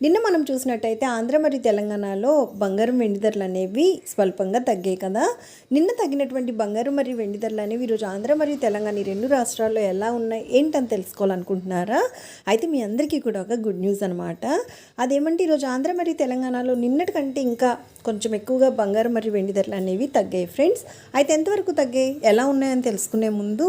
నిన్న మనం చూసినట్టయితే ఆంధ్ర మరియు తెలంగాణలో బంగారం వెండి ధరలు అనేవి స్వల్పంగా తగ్గాయి కదా. నిన్న తగ్గినటువంటి బంగారం మరియు వెండి ధరలు అనేవి ఈరోజు ఆంధ్ర మరియు తెలంగాణ ఈ రెండు రాష్ట్రాల్లో ఎలా ఉన్నాయి ఏంటని తెలుసుకోవాలనుకుంటున్నారా? అయితే మీ అందరికీ కూడా ఒక గుడ్ న్యూస్ అనమాట అదేమంటే ఈరోజు ఆంధ్ర మరియు తెలంగాణలో నిన్నటి కంటే ఇంకా కొంచెం ఎక్కువగా బంగారం మరియు వెండి ధరలు అనేవి తగ్గాయి ఫ్రెండ్స్. అయితే ఎంతవరకు తగ్గాయి? ఎలా ఉన్నాయని తెలుసుకునే ముందు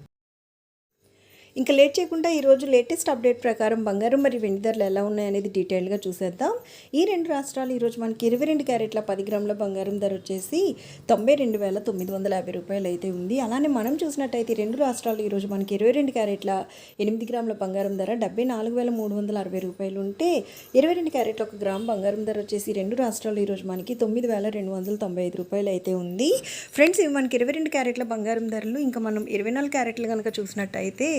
ఇంకా లేట్ చేయకుండా ఈరోజు లేటెస్ట్ అప్డేట్ ప్రకారం బంగారం మరియు వెండి ధరలు ఎలా ఉన్నాయనేది డీటెయిల్గా చూసేద్దాం. ఈ రెండు రాష్ట్రాలు ఈరోజు మనకి ఇరవై రెండు క్యారెట్ల పది గ్రాముల బంగారం ధర వచ్చేసి తొంభై రెండు వేల తొమ్మిది వందల యాభై రూపాయలు అయితే ఉంది. అలానే మనం చూసినట్టయితే రెండు రాష్ట్రాలు ఈరోజు మనకి ఇరవై రెండు క్యారెట్ల ఎనిమిది గ్రాముల బంగారం ధర డెబ్బై నాలుగు వేల మూడు వందల అరవై రూపాయలు ఉంటే ఇరవై రెండు క్యారెట్ల ఒక గ్రామ్ బంగారం ధర వచ్చేసి రెండు రాష్ట్రాలు ఈరోజు మనకి తొమ్మిది వేల రెండు వందల తొంభై ఐదు రూపాయలు అయితే ఉంది. ఫ్రెండ్స్ ఇవి మనకి ఇరవై రెండు క్యారెట్ల బంగారం ధరలు. ఇంకా మనం ఇరవై నాలుగు క్యారెట్లు కనుక చూసినట్టయితే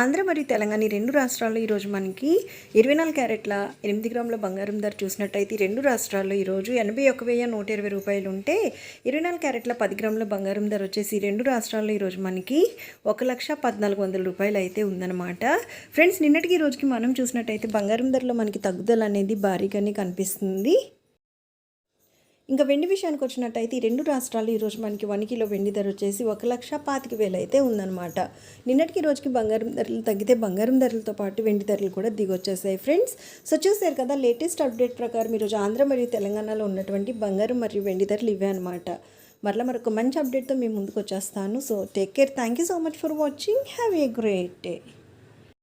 ఆంధ్ర మరియు తెలంగాణ ఈ రెండు రాష్ట్రాల్లో ఈరోజు మనకి ఇరవై నాలుగు క్యారెట్ల ఎనిమిది గ్రాముల బంగారం ధర చూసినట్టయితే ఈ రెండు రాష్ట్రాల్లో ఈరోజు ఎనభై ఒక వెయ్యి నూట ఇరవై రూపాయలు ఉంటే ఇరవై నాలుగు క్యారెట్ల పది గ్రాముల బంగారం ధర వచ్చేసి ఈ రెండు రాష్ట్రాల్లో ఈరోజు మనకి ఒక లక్ష పద్నాలుగు వందల రూపాయలు అయితే ఉందన్నమాట. ఫ్రెండ్స్ నిన్నటికి ఈ రోజుకి మనం చూసినట్టయితే బంగారం ధరలో మనకి తగ్గుదల అనేది భారీగానే కనిపిస్తుంది. ఇంకా వెండి విషయానికి వచ్చినట్టయితే ఈ రెండు రాష్ట్రాలు ఈరోజు మనకి వన్ కిలో వెండి ధర వచ్చేసి ఒక లక్ష పాతిక వేలు అయితే ఉందన్నమాట. నిన్నటికి రోజుకి బంగారం ధరలు తగ్గితే బంగారం ధరలతో పాటు వెండి ధరలు కూడా దిగొచ్చేసాయి ఫ్రెండ్స్. సో చూసారు కదా లేటెస్ట్ అప్డేట్ ప్రకారం ఈరోజు ఆంధ్ర మరియు తెలంగాణలో ఉన్నటువంటి బంగారం మరియు వెండి ధరలు ఇవే అనమాట మరలా మరొక మంచి అప్డేట్తో మేము ముందుకు వచ్చేస్తాను. So take care thank you so much for watching have a great day